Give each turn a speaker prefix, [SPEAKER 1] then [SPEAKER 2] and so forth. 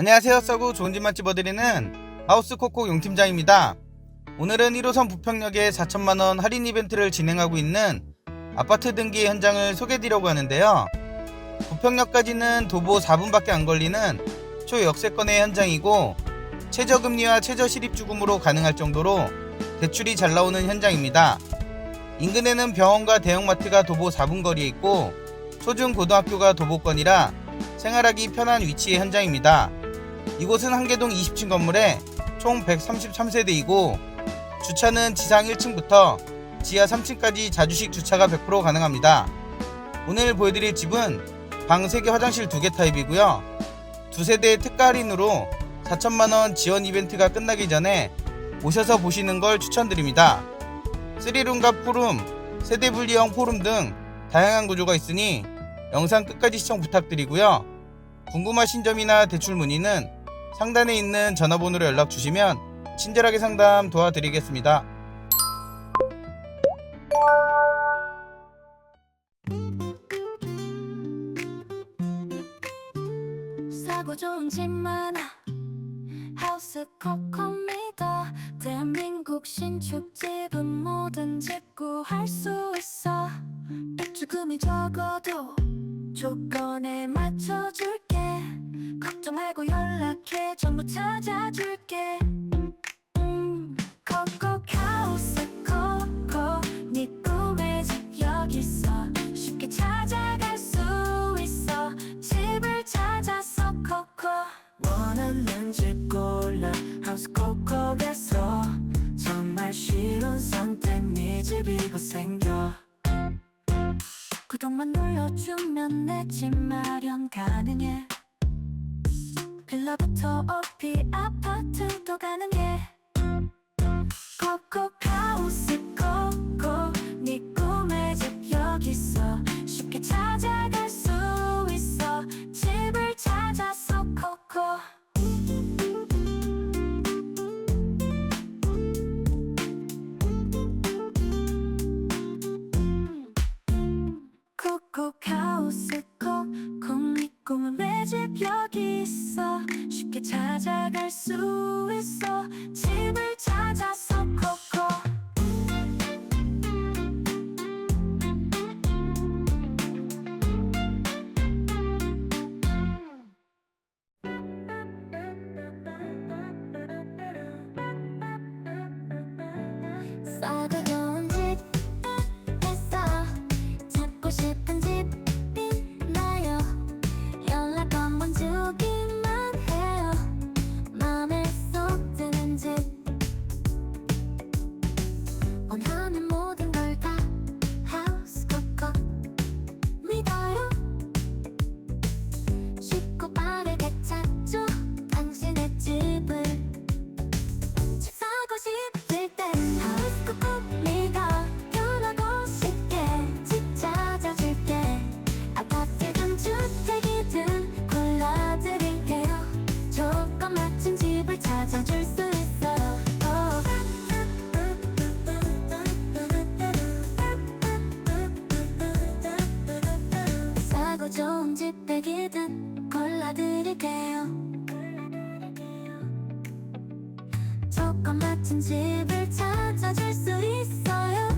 [SPEAKER 1] 안녕하세요. 써구 좋은 집만 집어드리는 하우스 코코 용팀장입니다. 오늘은 1호선 부평역에 4천만원 할인 이벤트를 진행하고 있는 아파트 등기 현장을 소개해드리려고 하는데요. 부평역까지는 도보 4분밖에 안 걸리는 초역세권의 현장이고 최저금리와 최저실입주금으로 가능할 정도로 대출이 잘 나오는 현장입니다. 인근에는 병원과 대형마트가 도보 4분 거리에 있고 초중 고등학교가 도보권이라 생활하기 편한 위치의 현장입니다. 이곳은 한계동 20층 건물에 총 133세대이고 주차는 지상 1층부터 지하 3층까지 자주식 주차가 100% 가능합니다. 오늘 보여드릴 집은 방 3개 화장실 2개 타입이고요. 두 세대의 특가 할인으로 4천만원 지원 이벤트가 끝나기 전에 오셔서 보시는 걸 추천드립니다. 3룸과 포룸, 세대 분리형 포룸 등 다양한 구조가 있으니 영상 끝까지 시청 부탁드리고요. 궁금하신 점이나 대출 문의는 상단에 있는 전화번호로 연락 주시면 친절하게 상담 도와드리겠습니다.
[SPEAKER 2] 싸고 좋은 집 많아. 하우스 코코미다 대한민국 신축집은 집 구할 수 있어. 입주금이 적어도 조건에 맞춰줄게 걱정 말고 연락해. 전부 찾아줄게. 음, 코코 하우스 코코 네 꿈의 집 여기 있어. 쉽게 찾아갈 수 있어. 집을 찾았어 코코
[SPEAKER 3] 원하는 집 골라 하우스 코코에서. 정말 쉬운 선택 네 집이 곧 생겨.
[SPEAKER 2] 구독만 눌러주면 내 집 마련 가능해 빌라부터 오피 아파트도 가능해 코코 하우스 코코 하우스 코코 네 꿈의 집 여기 있어. 쉽게 찾아갈 수 있어. 집을 찾았 골라드릴게요. 조건 맞춘 집을 찾아줄 수 있어요